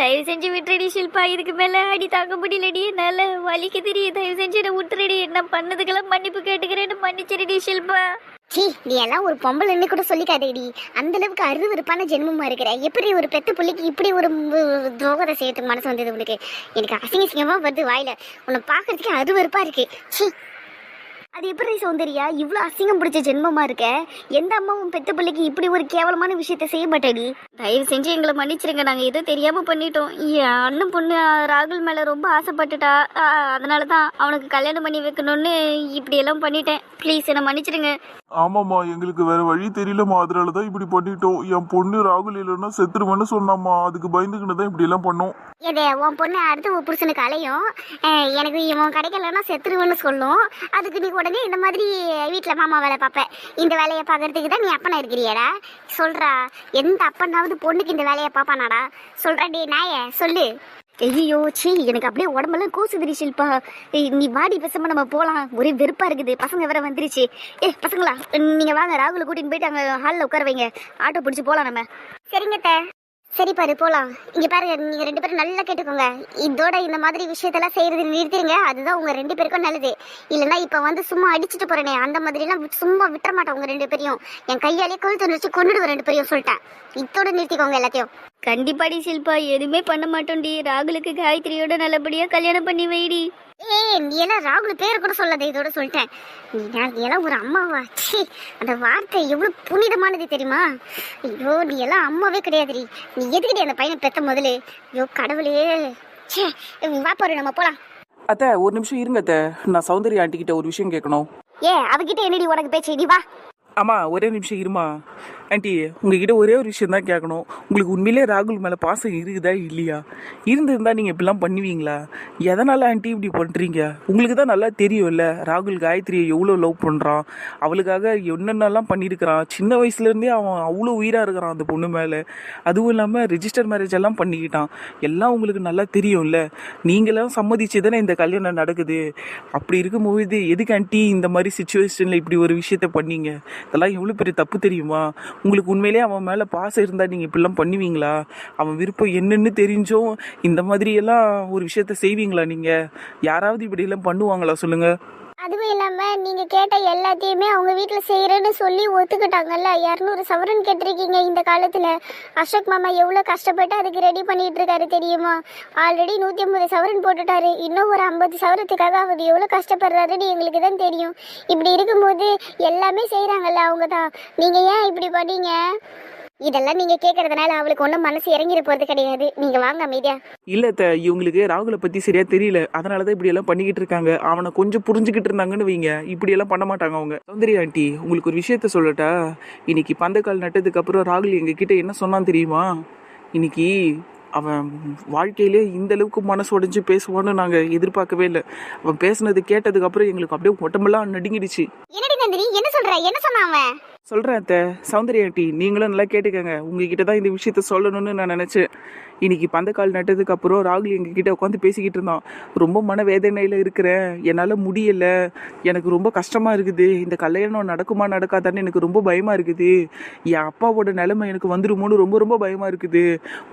தயவு செஞ்சு விட்டுறடி ஷில்பா. இதுக்கு மேல அடி தாங்க முடியலடி. என்னால வலிக்குதுடி தயவு செஞ்சு என்ன விட்டுறடி. என்ன பண்ணதுக்கெல்லாம் மன்னிப்பு கேட்டுக்கிறேன்னு மன்னிச்சிருடி ஷில்பா. சீ நீ எல்லாம் ஒரு பொம்பளைன்னு கூட சொல்லிக்காதேடி. அந்த அளவுக்கு அருவருப்பான ஜென்மமா இருக்கிற. எப்படி ஒரு பெத்த புள்ளிக்கு இப்படி ஒரு துரோகத்தை செய்யறதுக்கு மனசு வந்தது உனக்கு? எனக்கு அசிங்க சிங்கமா வருது வாயில. உன்னை பாக்குறதுக்கே அருவருப்பா இருக்கு. சீ அது எப்படி சௌந்தர்யா? இவ்வளோ அசிங்கம் பிடிச்ச ஜென்மமா இருக்க? எந்த அம்மாவும் பெத்த பிள்ளைக்கு இப்படி ஒரு கேவலமான விஷயத்த செய்ய மாட்டேடி. தயவு செஞ்சு எங்களை மன்னிச்சிருங்க. நாங்க ஏதோ தெரியாம பண்ணிட்டோம். என் அண்ணன் பொண்ணு ராகுல் மேல ரொம்ப ஆசைப்பட்டுட்டா. அதனால தான் அவனுக்கு கல்யாணம் பண்ணி வைக்கணும்னு இப்படி எல்லாம் பண்ணிட்டேன். ப்ளீஸ் என்னை மன்னிச்சிடுங்க ஆமாம்மா எங்களுக்கு வேற வழி தெரியலம்மா. அதனால தான் இப்படி பண்ணிட்டோம். என் பொண்ணு ராகுல் இல்லைன்னா செத்துருவேன்னு சொன்னாம்மா. அதுக்கு பயந்துக்கிட்டு தான் இப்படி எல்லாம் பண்ணோம். எதே உன் பொண்ணு அடுத்த புருஷனுக்கு அலையும். எனக்கு இவன் கிடைக்கலன்னா செத்துருவேன்னு சொல்லும். அதுக்கு நீ உடனே இந்த மாதிரி வீட்டில் மாமா வேலை பார்ப்பேன். இந்த வேலையை பார்க்கறதுக்கு தான் நீ அப்பனா இருக்கிறியாடா. சொல்றா எந்த அப்பனாவது பொண்ணுக்கு இந்த வேலையை பார்ப்பானாடா? சொல்கிறா டே நாய சொல்லு. ஐயோ சீ எனக்கு அப்படியே உடம்பெல்லாம் கூசுதுடி ஷில்பா. நீ வாடி பேசாம நம்ம போகலாம் ஒரே வெறுப்பாக இருக்குது. பசங்க வேற வந்துருச்சு. ஏ பசங்களா நீங்கள் வாங்க. ராகுல கூட்டின்னு போயிட்டு அங்கே ஹாலில் உட்கார வைங்க. ஆட்டோ பிடிச்சி போகலாம் நம்ம. சரிங்க சரி பாரு போலாம். இங்க பாருங்க நீங்க ரெண்டு பேரும் நல்லா கேட்டுக்கோங்க. இதோட இந்த மாதிரி விஷயத்தெல்லாம் செய்யறது நிறுத்திடுங்க அதுதான் உங்க ரெண்டு பேருக்கும் நல்லது. இல்லைன்னா இப்ப வந்து சும்மா அடிச்சுட்டு போறேனே. அந்த மாதிரி எல்லாம் சும்மா விட்டுற மாட்டேன் உங்க ரெண்டு பேரையும். என் கையாலே கொழுத்து வச்சு கொண்டுடுவேன் ரெண்டு பேரையும் சொல்லிட்டேன் இதோட நிறுத்திக்கோங்க எல்லாத்தையும். கண்டிப்பாடி சில்பா. எதுவுமே பண்ண மாட்டோம்டி. ராகுலுக்கு காயத்ரியோட நல்லபடியா கல்யாணம் பண்ணி வைடி. ஏய் நீ எல்லாம் ராகுல் பேர் கூட சொல்லாத இதோட சொல்லிட்டேன். நீ நான் எல்லாம் ஒரு அம்மாவா? ச்சீ அந்த வார்த்தை எவ்வளவு புனிதமானது தெரியுமா? ஐயோ நீ எல்லாம் அம்மாவே கிடையாதுடி. நீ எதுக்கிட்டே அந்த பையனை பெத்த முதல்ல ஐயோ கடவுளே. ச்சே வா பாரு நம்ம போலாம். அத்தை ஒரு நிமிஷம் இருங்க அத்தை. நான் சௌந்தர்யா ஆண்டி கிட்ட ஒரு விஷயம் கேட்கணும். ஏ அவகிட்ட என்னடி உனக்கு பேச்சு? நீ வா. ஆமா ஒரே நிமிஷம் இருமா. ஆண்டி உங்ககிட்ட ஒரே ஒரு விஷயம் தான் கேட்கணும் உங்களுக்கு உண்மையிலே ராகுல் மேலே பாசம் இருக்குதா இல்லையா? இருந்திருந்தா நீங்கள் இப்படிலாம் பண்ணுவீங்களா? எதனால் ஆண்டி இப்படி பண்ணுறீங்க உங்களுக்கு தான் நல்லா தெரியும்ல ராகுல் காயத்ரியை எவ்வளோ லவ் பண்ணுறான் அவளுக்காக என்னென்னலாம் பண்ணியிருக்கிறான். சின்ன வயசுலேருந்தே அவன் அவ்வளோ உயிராக இருக்கிறான் அந்த பொண்ணு மேலே. அதுவும் இல்லாமல் ரிஜிஸ்டர் மேரேஜ் எல்லாம் பண்ணிக்கிட்டான். எல்லாம் உங்களுக்கு நல்லா தெரியும்ல. நீங்களாம் சம்மதிச்சு தானே இந்த கல்யாணம் நடக்குது. அப்படி இருக்கும்போது எதுக்கு ஆண்டி இந்த மாதிரி சுச்சுவேஷனில் இப்படி ஒரு விஷயத்த பண்ணீங்க? இதெல்லாம் எவ்வளோ பெரிய தப்பு தெரியுமா? உங்களுக்கு உண்மையிலேயே அவன் மேலே பாசம் இருந்தால் நீங்கள் இப்படிலாம் பண்ணுவீங்களா? அவன் விருப்பம் என்னென்னு தெரிஞ்சும் இந்த மாதிரியெல்லாம் ஒரு விஷயத்த செய்வீங்களா நீங்கள் யாராவது இப்படியெல்லாம் பண்ணுவாங்களா சொல்லுங்கள் நீங்க கேட்ட எல்லாத்தையுமே அவங்க வீட்டுல செய்யறேன்னு சொல்லி ஒத்துக்கிட்டாங்கல்ல? இரநூறு சவரன் கேட்டிருக்கீங்க இந்த காலத்துல. அசோக் மாமா எவ்வளவு கஷ்டப்பட்டு அதுக்கு ரெடி பண்ணிட்டு இருக்காரு தெரியுமா? ஆல்ரெடி நூத்தி ஐம்பது சவரன் போட்டுட்டாரு. இன்னும் ஒரு ஐம்பது சவரத்துக்காக அவர் எவ்வளவு கஷ்டப்படுறாருன்னு எங்களுக்கு தான் தெரியும். இப்படி இருக்கும்போது எல்லாமே செய்யறாங்கல்ல அவங்க தான் நீங்க ஏன் இப்படி பண்ணீங்க? இதெல்லாம் நீங்க கேட்கறதுனால அவளுக்கு ஒன்றும் மனசு இறங்கிட போறது கிடையாது. நீங்க வாங்க அமைதியா. இல்லை த இவங்களுக்கு ராகுலை பற்றி சரியாக தெரியல. அதனால தான் இப்படியெல்லாம் பண்ணிக்கிட்டு இருக்காங்க. அவனை கொஞ்சம் புரிஞ்சுக்கிட்டு இருந்தாங்கன்னு வைங்க. இப்படியெல்லாம் பண்ண மாட்டாங்க அவங்க. சௌந்தர்யா ஆண்டி உங்களுக்கு ஒரு விஷயத்த சொல்லட்டா? இன்னைக்கு பந்தக்கால் நட்டதுக்கு அப்புறம் ராகுல் எங்ககிட்ட என்ன சொன்னான் தெரியுமா? இன்னைக்கு அவன் வாழ்க்கையிலே இந்த அளவுக்கு மனசு உடைஞ்சு பேசுவான்னு நாங்கள் எதிர்பார்க்கவே இல்லை. அவன் பேசுனது கேட்டதுக்கு அப்புறம் எங்களுக்கு அப்படியே உடம்பெல்லாம் நடுங்கிடுச்சு. என்னடி நந்தினி? என்ன சொல்ற? என்ன சொன்னான் அவன்? சொல்கிறேன் அத்தை. சௌந்தர்யாட்டி நீங்களும் நல்லா கேட்டுக்கங்க. உங்ககிட்ட தான் இந்த விஷயத்த சொல்லணும்னு நான் நினச்சேன். இன்னைக்கு பந்தக்கால் நட்டதுக்கு அப்புறம் ராகுல் எங்ககிட்ட உட்காந்து பேசிக்கிட்டு இருந்தான். ரொம்ப மன வேதனையில் இருக்கிறேன். என்னால் முடியலை. எனக்கு ரொம்ப கஷ்டமாக இருக்குது. இந்த கல்யாணம் நடக்குமா நடக்காதான்னு எனக்கு ரொம்ப பயமாக இருக்குது. என் அப்பாவோட நிலைமை எனக்கு வந்துருமோன்னு ரொம்ப ரொம்ப பயமாக இருக்குது.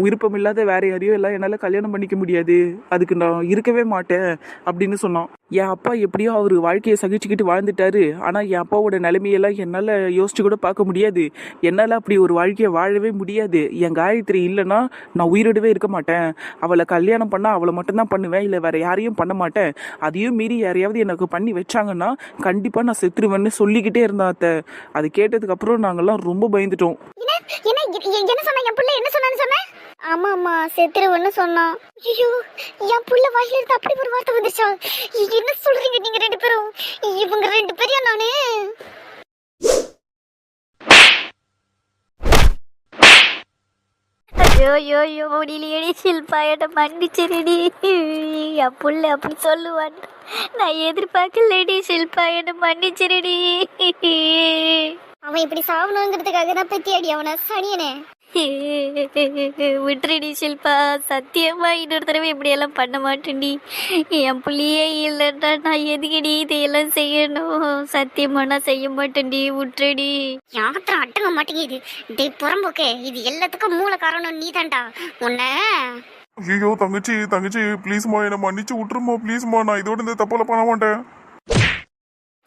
விருப்பம் இல்லாத வேற யாரையும் எல்லாம் என்னால் கல்யாணம் பண்ணிக்க முடியாது. அதுக்கு நான் இருக்கவே மாட்டேன் அப்படின்னு சொன்னான். என் அப்பா எப்படியோ அவர் வாழ்க்கையை சகிச்சுக்கிட்டு வாழ்ந்துட்டாரு. ஆனால் என் அப்பாவோட நிலைமையெல்லாம் என்னால் யோசிச்சு கூட பார்க்க முடியாது. என்னால் அப்படி ஒரு வாழ்க்கையை வாழவே முடியாது. என் காயத்ரி இல்லைன்னா நான் உயிரோடவே இருக்க மாட்டேன். அவளை கல்யாணம் பண்ணால் அவளை மட்டும்தான் பண்ணுவேன். இல்லை வேற யாரையும் பண்ண மாட்டேன். அதையும் மீறி யாரையாவது எனக்கு பண்ணி வச்சாங்கன்னா கண்டிப்பாக நான் செத்துருவேன்னு சொல்லிக்கிட்டே இருந்தா அத்தை. அது கேட்டதுக்கப்புறம் நாங்கள்லாம் ரொம்ப பயந்துட்டோம். என்ன? என்ன? என்ன சொன்ன? என் என்ன சொன்னான்னு ஆமா ஆமா செத்துருவன்னு சொன்னான். ஐயோ என் புள்ள வாயில இருந்து அப்படி ஒரு வார்த்தை வந்துச்சா என்ன சொல்றீங்க நீங்க ரெண்டு பேரும்? இவங்க ரெண்டு பேரையும் நானு? ஐயோ ஐயோ முடியலையடி ஷில்பா என்ன மன்னிச்சிருடி என் புள்ள அப்படி சொல்லுவான். நான் எதிர்பார்க்கலடி ஷில்பா என்ன மன்னிச்சிருடி அவன் இப்படி சாவணுங்கிறதுக்காக தான் பத்தியாடி அவனை சனியனே விட்டுருடி ஷில்பா. சத்தியமா இன்னொரு தடவை இப்படியெல்லாம் பண்ண மாட்டேன்டி. என் புள்ளியே இல்லைன்னா நான் எதுக்கடி இதையெல்லாம் செய்யணும்? சத்தியமா நான் செய்ய மாட்டேன்டி. விட்டுருடி. யாத்திரம் அட்டங்க மாட்டேங்குது டேய் புறம்போக்கே. இது எல்லாத்துக்கும் மூல காரணம் நீ தான்டா உன்னை. ஐயோ தங்கச்சி தங்கச்சி ப்ளீஸ்மா என்னை மன்னிச்சு விட்டுருமா ப்ளீஸ்மா நான் இதோட இந்த தப்பால பண்ண மாட்டேன்.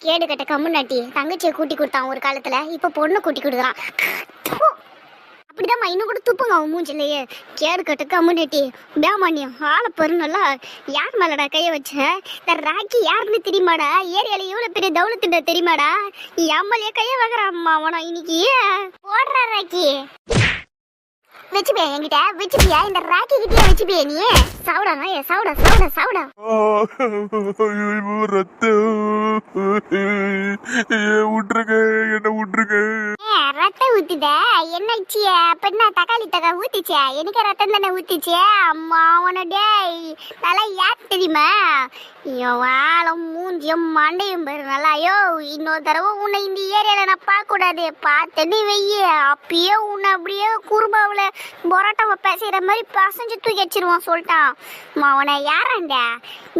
கேடு கட்ட கம்முன்னாட்டி தங்கச்சியை கூட்டி கொடுத்தான் ஒரு காலத்துல. இப்ப பொண்ணு கூட்டி கொடுக்குறான். இப்படிதான் இன்னும் கூட துப்புங்க அவன் மூஞ்சிலேயே கேடு கம்யூனிட்டி கம்முன்னாட்டி நீ ஆளை பெருநல்லா யார் மேலடா கையை வச்ச இந்த ராக்கி யாருன்னு தெரியுமாடா ஏரியால இவ்வளவு பெரிய தௌலத்துட தெரியுமாடா எம்எல்ஏ கையை வைக்கிறான் அம்மா அவனா இன்னைக்கு போடுறா ராக்கி வச்சுப்பியா என்கிட்ட வச்சுப்பியா இந்த ராக்கி கிட்டே வச்சுப்பியா நீ சாவுடா ஏ சாவுடா சாவுடா சாவுடா ரத்தம் விட்டுருங்க என்ன விட்டுருங்க ஏ, ரத்தம் ஊத்துத அப்படின்னா தக்காளி தக்கா ஊத்திச்சே? எனக்கு ரத்தம் தானே ஊத்திச்சே? அம்மா அவன டேய் நல்லா யார் தெரியுமா? ஐயோ மூஞ்சியும் மண்டையும் பாரு நல்லா. ஐயோ இன்னொரு தடவை உன்னை இந்த ஏரியால நான் பார்க்க கூடாது பார்த்தேன்னு வெய்ய. அப்பயே உன்னை அப்படியே குறும்பாவில் பரோட்டாவை பேசுகிற மாதிரி பசஞ்சு தூக்கி வச்சிருவான் சொல்லிட்டான். அவனை யாராண்ட?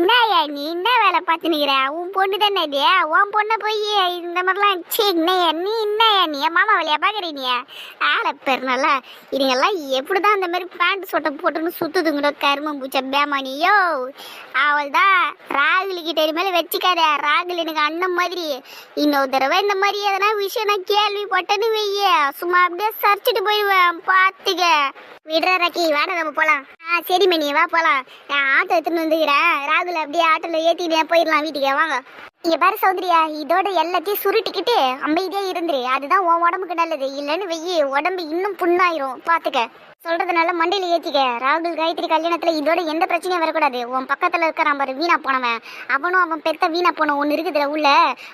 என்னையா நீ என்ன வேலை பார்த்து நிக்கிற உன் பொண்ணு தானே இது? உன் பொண்ணை போய் இந்த மாதிரிலாம் சே என்னையா நீ என்னையா நீ மாமா வேலையா பார்க்குறீ நீ? ஆளை பேர் நல்லா. இதுங்கெல்லாம் எப்படி தான் அந்த மாதிரி பேண்ட் சொட்டை போட்டுன்னு சுத்துதுங்கடோ கருமம் பூச்சா பேமானியோ. அவள் தான் ராகுலி கிட்ட இனிமேல் வச்சுக்காத. ராகுல் எனக்கு அண்ணன் மாதிரி. இன்னொரு தடவை இந்த மாதிரி எதனா விஷயம் நான் கேள்விப்பட்டேன்னு வெய்ய சும்மா அப்படியே சரிச்சுட்டு போயிடுவேன். பார்த்துக்க. விடுற ரக்கி வாட நம்ம போலாம். ஆ சரி மணி வா போலாம். நான் ஆட்டோ எடுத்துன்னு வந்துக்கிறேன். ராகுல் அப்படியே ஆட்டோல ஏற்றிட்டு போயிடலாம் வீட்டுக்கே. வாங்க. இங்க பாரு சௌந்தர்யா இதோட எல்லாத்தையும் சுருட்டிக்கிட்டு அமைதியா இருந்துரு. அதுதான் உன் உடம்புக்கு நல்லது. இல்லைன்னு வெய்ய உடம்பு இன்னும் புண்ணாயிரும். பாத்துக்க சொல்றதுனால மண்டையில ஏத்திக்க. ராகுல் காயத்ரி கல்யாணத்துல இதோட எந்த பிரச்சனையும் வரக்கூடாது. உன் பக்கத்துல இருக்கிறான் பாரு வீணா போனவன். அவனும் அவன் பெத்த வீணா போன ஒன்று இருக்குதுல உள்ள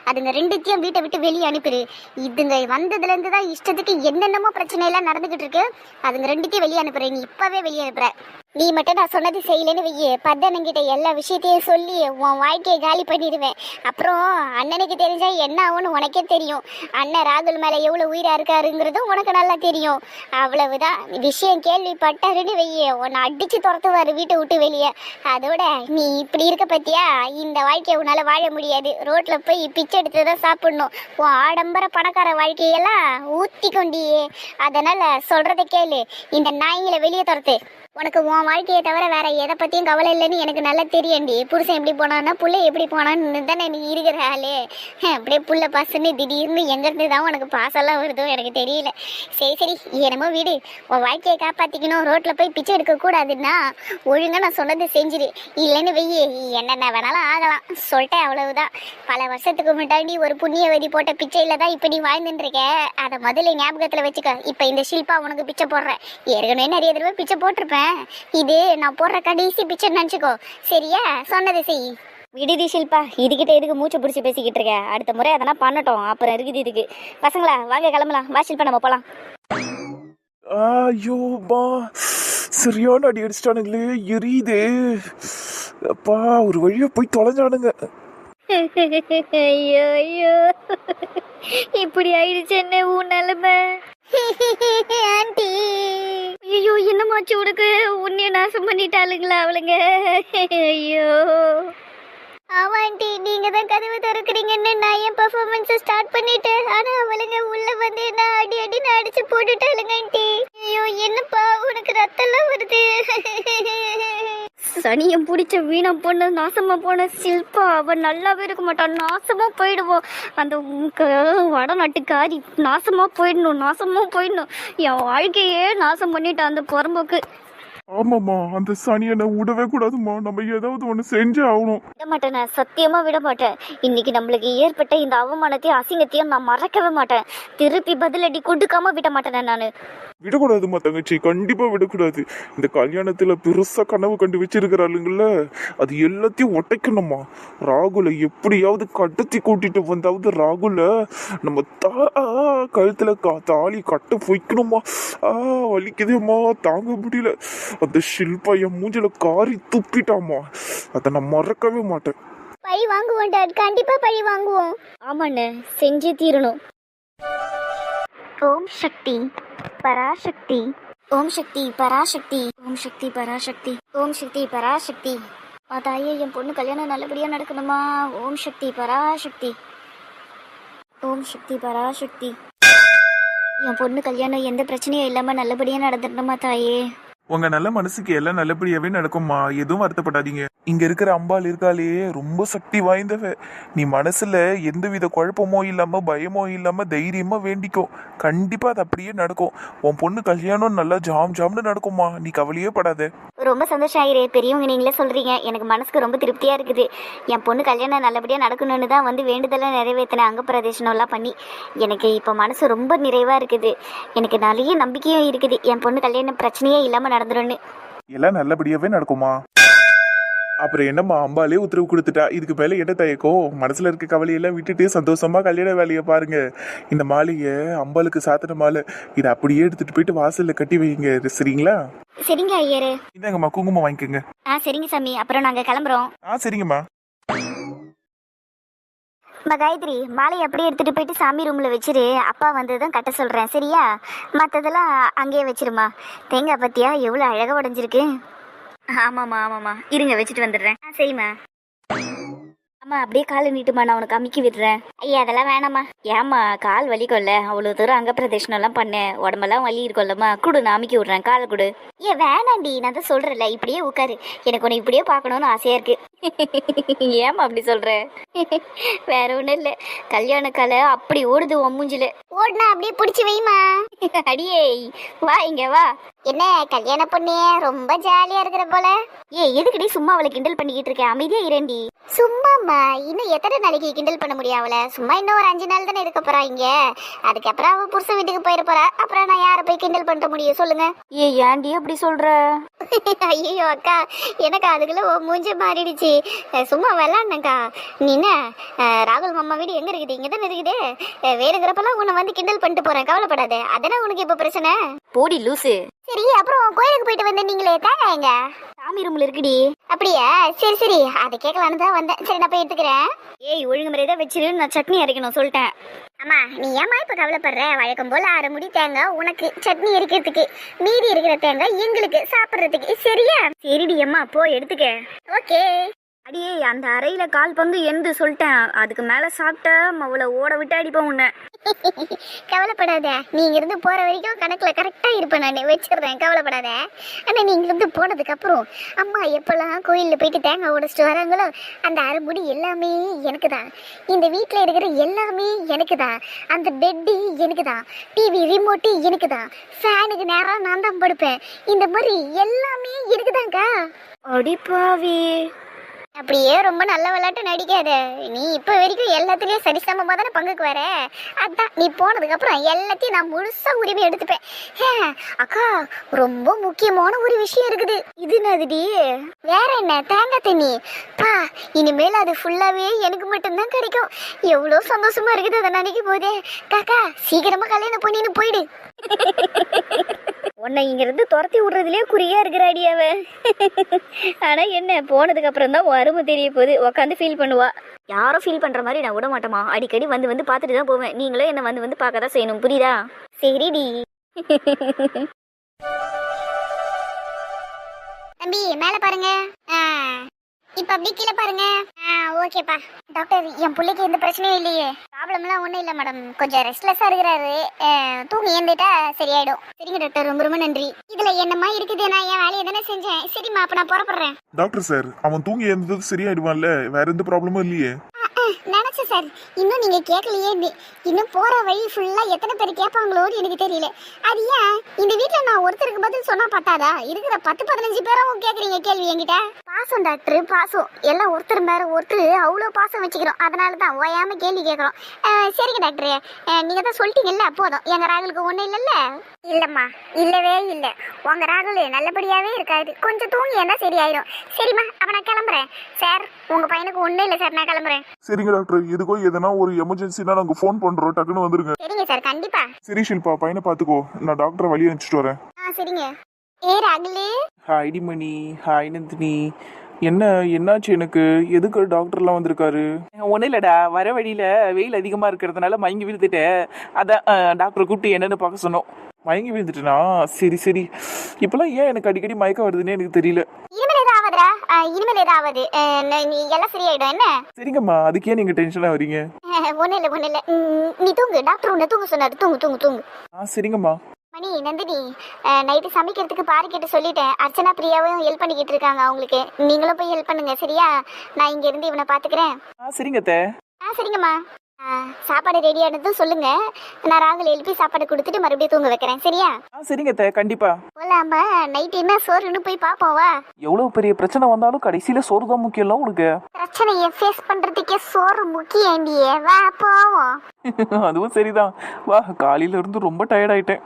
அதுங்க ரெண்டுத்தையும் வீட்டை விட்டு வெளியே அனுப்பிடு இதுங்க வந்ததுல இருந்து தான் இஷ்டத்துக்கு என்னென்னமோ பிரச்சனை எல்லாம் நடந்துகிட்டு இருக்கு. அதுங்க ரெண்டுத்தையும் வெளியே அனுப்புறேன். நீ இப்பவே வெளியே அனுப்புற. நீ மட்டும் நான் சொன்னது செய்யலைன்னு வையே பத்தனங்கிட்ட எல்லா விஷயத்தையும் சொல்லி உன் வாழ்க்கையை காலி பண்ணிடுவேன். அப்புறம் அண்ணனுக்கு தெரிஞ்சா என்ன ஆகும்னு உனக்கே தெரியும். அண்ணன் ராகுல் மேலே எவ்வளோ உயிராக இருக்காருங்கிறதும் உனக்கு நல்லா தெரியும். அவ்வளவுதான். விஷயம் கேள்விப்பட்டாருன்னு வையே உன்னை அடித்து துரத்துவார் வீட்டை விட்டு வெளியே. அதோட நீ இப்படி இருக்க பத்தியா? இந்த வாழ்க்கையை உன்னால் வாழ முடியாது. ரோட்டில் போய் பிச்சை எடுத்து தான் சாப்பிடணும். உன் ஆடம்பர பணக்கார வாழ்க்கையெல்லாம் ஊற்றி கொண்டியே அதனால் சொல்கிறத கேளு. இந்த நாய்களை வெளியே துரத்து. உனக்கு உன் வாழ்க்கையை தவிர வேற எதை பத்தியும் கவலை இல்லைன்னு எனக்கு நல்லா தெரியண்டி புருஷன் எப்படி போனான்னா புள்ள எப்படி போனான்னு தானே நீ இருக்கிற ஆளே. அப்படியே புள்ள பாசன்னு திடீர்னு எங்கிருந்து தான் உனக்கு பாசெல்லாம் வருதோ எனக்கு தெரியல. சரி சரி என்னமோ வீடு. உன் வாழ்க்கையை காப்பாத்திக்கணும். ரோட்ல போய் பிச்சை எடுக்க கூடாதுன்னா ஒழுங்கா நான் சொன்னது செஞ்சிரு. இல்லைன்னு வெய்யி என்னென்ன வேணாலும் ஆகலாம். சொல்லிட்டேன் அவ்வளவுதான். பல வருஷத்துக்கு முன்னாடி ஒரு புண்ணியவதி போட்ட பிச்சையில தான் இப்ப நீ வாழ்ந்துட்டு இருக்க அதை முதல்ல ஞாபகத்துல வச்சுக்க. இப்ப இந்த ஷில்பா உனக்கு பிச்சை போடுறேன். ஏற்கனவே நிறைய தடவை பிச்சை போட்டிருப்பேன். இது நான் போடுற கடைசி பிச்சை நினச்சிக்கோ. சரியா? சொன்னதை செய். விடுதி ஷில்பா இதுகிட்ட எதுக்கு மூச்சை பிடிச்சி பேசிக்கிட்டு இருக்க? அடுத்த முறை அதெல்லாம் பண்ணட்டும். அப்புறம் இருக்குது இதுக்கு. பசங்களா வாங்க கிளம்பலாம். வா ஷில்பா நம்ம போலாம். ஐயோ பா. சரியான அடி அடிச்சிட்டானுங்களே. எரியுதே. அப்பா ஒரு வழியா போய் தொலைஞ்சானுங்க. ஐயோ ஐயோ. இப்படி ஆயிடுச்சு என்ன உன் நிலைமை? ஆண்டி. ஐயோ என்னமாச்சு உனக்கு? உன்னைய நாசம் பண்ணிட்டாளுங்களா அவளுங்க? ஐயோ. ஆமா ஆண்டி. நீங்க தான் கதவு திறக்கிறீங்கன்னு நான் என் பெர்ஃபார்மன்ஸ் ஸ்டார்ட் பண்ணிட்டேன். ஆனா அவளுங்க உள்ள வந்து என்ன அடி அடின்னு அடிச்சு போட்டுட்டாளுங்க ஆண்டி ஐயோ என்னப்பா உனக்கு ரத்தம்லாம் வருது சனியை பிடிச்ச வீணா போன நாசமாக போன சில்பா அவள் நல்லாவே இருக்க மாட்டான். நாசமாக போயிடுவோம் அந்த உம் க- வடநாட்டுக்காரி போயிடணும் நாசமாக போயிடணும். என் வாழ்க்கையே நாசம் பண்ணிட்டான் அந்த புறம்போக்கு. ஆமாம்மா அந்த சனியனை விடவே கூடாதும்மா. நம்ம ஏதாவது ஒன்று செஞ்சே ஆகணும். விட மாட்டேன் நான் சத்தியமா விட மாட்டேன் இன்னைக்கு நம்மளுக்கு ஏற்பட்ட இந்த அவமானத்தையும் அசிங்கத்தையும் நான் மறக்கவே மாட்டேன். திருப்பி பதிலடி கொடுக்காம விட மாட்டேன் நான். விடக்கூடாதும்மா தங்கச்சி. கண்டிப்பா விடக்கூடாது. இந்த கல்யாணத்துல பெருசா கனவு கண்டு வச்சிருக்கிறாளுங்கல்ல அது எல்லாத்தையும் ஒட்டைக்கணுமா ராகுலை எப்படியாவது கடத்தி கூட்டிட்டு வந்தாவது ராகுல நம்ம தா ஆ, கழுத்துல கா- தாலி கட்ட வைக்கணுமா ஆ வலிக்குதேம்மா. தாங்க முடியல. அந்த ஷில்பா என் மூஞ்சில காரி துப்பிட்டாமா. அதை நான் மறக்கவே மாட்டேன். பழி வாங்குவோம் டாட். கண்டிப்பா பழி வாங்குவோம். ஆமாண்ணே செஞ்சு தீரணும். ஓம் சக்தி பராசக்தி. ஓம் சக்தி பராசக்தி. ஓம் சக்தி பராசக்தி. ஓம் சக்தி பராசக்தி. தாயே என் பொண்ணு கல்யாணம் நல்லபடியா நடக்கணுமா? ஓம் சக்தி பராசக்தி. ஓம் சக்தி பராசக்தி. என் பொண்ணு கல்யாணம் எந்த பிரச்சனையும் இல்லாம நல்லபடியா நடந்துடணுமா தாயே? உங்க நல்ல மனசுக்கு எல்லாம் நல்லபடியாவே நடக்கும்மா. எதுவும் வருத்தப்படாதீங்க. இங்க இருக்கிற அம்பாள் இருக்காளே ரொம்ப சக்தி வாய்ந்தவ. நீ மனசுல எந்தவித குழப்பமோ இல்லாம பயமோ இல்லாம தைரியமா வேண்டிக்கோ. கண்டிப்பா அது அப்படியே நடக்கும். உன் பொண்ணு கல்யாணம் நல்லா ஜாம் ஜாம்னு நடக்கும்மா. நீ கவலையே படாத. ரொம்ப சந்தோஷம் ஆயிரே பெரியவங்க நீங்களே சொல்றீங்க. எனக்கு மனசுக்கு ரொம்ப திருப்தியா இருக்குது. என் பொண்ணு கல்யாணம் நல்லபடியா நடக்கணும்னு தான் வந்து வேண்டுதலை நிறைவேற்றின அங்க பிரதேசனம்லாம் பண்ணி. எனக்கு இப்போ மனசு ரொம்ப நிறைவா இருக்குது. எனக்கு நிறைய நம்பிக்கையும் இருக்குது. என் பொண்ணு கல்யாணம் பிரச்சனையே இல்லாம நடந்துரும்னு. எல்லாம் நல்லபடியாவே நடக்குமா அப்புறம் என்னம்மா அம்பாலே உத்தரவு கொடுத்துட்டா இதுக்கு மேல என்ன தயக்கம் மனசுல இருக்க கவலையெல்லாம் விட்டுட்டு சந்தோஷமா கல்யாண வேலையை பாருங்க. இந்த மாலையை அம்பாளுக்கு சாத்தின மாலை இதை அப்படியே எடுத்துட்டு போயிட்டு வாசல்ல கட்டி வைங்க சரிங்களா? சரிங்க ஐயரு. இந்தாங்கம்மா குங்குமம் வாங்கிக்கோங்க. ஆ சரிங்க சாமி. அப்புறம் நாங்க கிளம்புறோம். ஆ சரிங்கம்மா. அம்மா காயத்ரி மாலையை அப்படியே எடுத்துட்டு போயிட்டு சாமி ரூம்ல வச்சிரு. அப்பா வந்ததும் கட்ட சொல்றேன். சரியா? மற்றதெல்லாம் அங்கேயே வச்சிருமா. தேங்காய் பத்தியா? எவ்வளோ அழகா உடஞ்சிருக்கு. ஆமாம்மா ஆமாம்மா. இருங்க வச்சுட்டு வந்துடுறேன். ஆ சரிம்மா. அம்மா அப்படியே காலை நீட்டுமா நான் உனக்கு அமுக்கி விடுறேன். ஐயா அதெல்லாம் வேணாம்மா. ஏம்மா கால் வலிக்கும்ல அவ்வளோ தூரம் அங்க பிரதேசனம்லாம் பண்ணேன் உடம்பெல்லாம் வலி இருக்கும்லம்மா குடு நான் அமுக்கி விடுறேன். காலை கொடு. ஏ வேணாண்டி நான் தான் சொல்றேன்ல. இப்படியே உட்காரு. எனக்கு உன்னை இப்படியே பார்க்கணும்னு ஆசையா இருக்கு. ஏம்மா அப்படி சொல்ற? வேற ஒன்றும் இல்லை. கல்யாண கலை அப்படி ஓடுது உன் மூஞ்சில. ஓடுனா அப்படியே பிடிச்சி வைமா அடியே வா இங்க வா. என்ன கல்யாண பொண்ணே ரொம்ப ஜாலியா இருக்கிற போல. ஏ எதுக்குடி சும்மா அவளை கிண்டல் பண்ணிக்கிட்டு இருக்கேன் அமைதியா இரண்டி. சும்மாம்மா இன்னும் எத்தனை நாளைக்கு கிண்டல் பண்ண முடியும் அவளை? சும்மா இன்னும் ஒரு அஞ்சு நாள் தானே இருக்க போறா இங்க. அதுக்கப்புறம் அவ புருஷன் வீட்டுக்கு போயிட போறா. அப்புறம் நான் யாரை போய் கிண்டல் பண்ண முடியும்? சொல்லுங்க. ஏ ஏன்டி அப்படி சொல்ற? ஐயோ அக்கா எனக்கு அதுக்குள்ள மூஞ்ச மாறிடுச்சு. சும்மா விளாட்னக்கா நீ என்ன அஹ் ராகுல் மாமா வீடு எங்க இருக்குது? இங்க தானே இருக்குது வேணுங்கிறப்பெல்லாம் உன்னை வந்து கிண்டல் பண்ணிட்டு போறேன். கவலைப்படாத. அதானே உனக்கு இப்ப பிரச்சனை? போடி லூசு. சரி அப்புறம் கோயிலுக்கு போயிட்டு வந்த நீங்களே தேங்காய் எங்க? சாமி ரூம்ல இருக்குடி. அப்படியா? சரி சரி அதை கேட்கலான்னு தான் வந்தேன். சரி நான் போய் எடுத்துக்கிறேன். ஏய் ஒழுங்கு முறையை தான் வச்சிரு நான் சட்னி அரைக்கணும் சொல்லிட்டேன். அம்மா நீ ஏம்மா இப்ப கவலைப்படுற? வழக்கம் போல அரை முடி தேங்காய் உனக்கு சட்னி எரிக்கிறதுக்கு மீதி இருக்கிற தேங்காய் எங்களுக்கு சாப்பிட்றதுக்கு. சரியா? சரிடி அம்மா போ எடுத்துக்க. ஓகே. அடியே அந்த அறையில கால் பங்கு எந்து சொல்லிட்டேன். அதுக்கு மேல சாப்பிட்டா அவளை ஓட விட்டு அடிப்பேன் உன்னை. கவலைப்படாத. நீ இங்கிருந்து போற வரைக்கும் கணக்குல கரெக்டா இருப்பேன் நான். வச்சிடுறேன். கவலைப்படாத. ஆனா நீ இங்கிருந்து போனதுக்கு அப்புறம் அம்மா எப்பெல்லாம் கோயில்ல போயிட்டு தேங்காய் உடைச்சிட்டு வராங்களோ அந்த அரைமுடி எல்லாமே எனக்கு தான். இந்த வீட்ல இருக்கிற எல்லாமே எனக்கு தான். அந்த பெட்டு எனக்கு தான். டிவி ரிமோட்டு எனக்கு தான். ஃபேனுக்கு நேரம் நான் தான் படுப்பேன். இந்த மாதிரி எல்லாமே எனக்கு தான்க்கா. அடிப்பாவி அப்படியே ரொம்ப நல்ல விளையாட்டு நடிக்காத. நீ இப்போ வரைக்கும் எல்லாத்துலேயும் சரிசமமாக தானே பங்குக்கு வர? அதான் நீ போனதுக்கப்புறம் எல்லாத்தையும் நான் முழுசாக உரிமை எடுத்துப்பேன். ஹே, அக்கா ரொம்ப முக்கியமான ஒரு விஷயம் இருக்குது. இது நதுடி வேற என்ன? தேங்காய் தண்ணி. பா இனிமேல் அது ஃபுல்லாகவே எனக்கு மட்டும்தான் கிடைக்கும். எவ்வளோ சந்தோஷமா இருக்குது அதை நினைக்கும் போதே. காக்கா சீக்கிரமா கல்யாணம் பண்ணின்னு போயிடு. உன்னை இங்க இருந்து துரத்தி விடுறதுலயே குறியா இருக்கிறாடி அவ ஆனா என்ன போனதுக்கு அப்புறம் தான் அருமை தெரிய போகுது. உட்காந்து ஃபீல் பண்ணுவா. யாரும் ஃபீல் பண்ற மாதிரி நான் விட மாட்டேமா அடிக்கடி வந்து வந்து பார்த்துட்டு தான் போவேன். நீங்களும் என்ன வந்து வந்து பார்க்க தான் செய்யணும். புரியுதா? சரிடி. தம்பி மேல பாருங்க. ஆ. இப்ப அப்படி கீழே பாருங்க. ஓகேப்பா. டாக்டர் என் பிள்ளைக்கு எந்த பிரச்சனையும் இல்லையே. ப்ராப்ளம்லாம் ஒன்றும் இல்லை மேடம் கொஞ்சம் ரெஸ்ட்லெஸ்ஸாக இருக்கிறாரு. தூங்கி ஏந்திட்டா சரியாயிடும். சரிங்க டாக்டர் ரொம்ப ரொம்ப நன்றி. இதுல என்னம்மா இருக்குது? நான் என் வேலையை தானே செஞ்சேன். சரிம்மா அப்ப நான் புறப்படுறேன். டாக்டர் சார் அவன் தூங்கி எழுந்தது சரியாயிடுவான்ல. வேற எந்த ப்ராப்ளமும் இல்லையே. நினைச்சேன் சார். இன்னும் நீங்க கேட்கலையே. இன்னும் போற வழி ஃபுல்லா எத்தனை பேர் கேட்பாங்களோன்னு எனக்கு தெரியல. அது ஏன்? இந்த வீட்ல நான் ஒருத்தருக்கு பதில் சொன்னா பத்தாதா? இருக்கிற பத்து பதினஞ்சு பேரும் கேக்குறீங்க கேள்வி என்கிட்ட. பாசம் டாக்டர் பாசம். எல்லாம் ஒருத்தர் மேல ஒருத்தர் அவ்வளோ பாசம் வச்சுக்கிறோம். அதனால தான் ஓயாம கேள்வி கேட்குறோம். சரிங்க டாக்டர். அஹ், நீங்க தான் சொல்லிட்டீங்கல்ல போதும். எங்க ராகுலுக்கு ஒன்றும் இல்லைல்ல? இல்லம்மா இல்லவே இல்லை. உங்க ராகுல் நல்லபடியாவே இருக்காது கொஞ்சம் தூங்கி இருந்தா சரியாயிடும் சரிம்மா அப்ப நான் கிளம்புறேன். சார் உங்க பையனுக்கு ஒன்றும் இல்லை சார். நான் கிளம்புறேன். சரிங்க டாக்டர். எதுக்கோ எதனா ஒரு எமர்ஜென்சினா நாங்க ஃபோன் பண்றோம். டக்குன்னு வந்துருங்க. சரிங்க சார். கண்டிப்பா. சரி ஷில்பா பையனை பாத்துக்கோ. நான் டாக்டரை வழி அனுப்பிச்சிட்டு வரேன். ஆ சரிங்க. ஏ ராகுலு? ஹாய் டிமணி. ஹாய் நந்தினி. என்ன என்னாச்சு எனக்கு? எதுக்கு டாக்டர்லாம் வந்திருக்காரு? ஒன்றும் இல்லைடா. வர வழியில் வெயில் அதிகமாக இருக்கிறதுனால மயங்கி விழுந்துட்டேன். அதான் டாக்டரை கூப்பிட்டு என்னன்னு பார்க்க சொன்னோம். மயங்கி விழுந்துட்டேனா? சரி சரி. இப்போலாம் ஏன் எனக்கு அடிக்கடி மயக்கம் வருதுன்னே எனக்கு தெரியல. இனிமேல் ஏதாவது ந- எல்லாம் சரியாயிடும் என்ன? சரிங்கம்மா. அதுக்கே நீங்கள் டென்ஷனாக வரீங்க ஒன்றும் இல்லை ஒன்றும் இல்லை. நீ தூங்கு. டாக்டர் உன்னை தூங்க சொன்னாரு. தூங்கு தூங்கு தூங்கு. ஆ சரிங்கம்மா. மணி நந்தினி நைட்டு சமைக்கிறதுக்கு பாரு கிட்ட சொல்லிட்டேன். அர்ச்சனா பிரியாவும் ஹெல்ப் பண்ணிக்கிட்டு இருக்காங்க அவங்களுக்கு. நீங்களும் போய் ஹெல்ப் பண்ணுங்க சரியா? நான் இங்க இருந்து இவனை பாத்துக்கிறேன் ஆ சரிங்க அத்தை. ஆ சரிங்கம்மா. சாப்பாடு ரெடி ஆனதும் சொல்லுங்க. நான் ராகுல் எழுப்பி சாப்பாடு கொடுத்துட்டு மறுபடியும் தூங்க வைக்கிறேன். சரியா? ஆ சரிங்க அத்தை கண்டிப்பா. போலாம நைட் என்ன சோறுன்னு போய் பாப்போம் வா எவ்வளவு பெரிய பிரச்சனை வந்தாலும் கடைசியில சோறு தான் முக்கியம் உனக்கு பிரச்சனையை ஃபேஸ் பண்றதுக்கே சோறு முக்கியண்டியே வா போவோம். அதுவும் சரிதான். வா காலையில இருந்து ரொம்ப டயர்ட் ஆயிட்டேன்.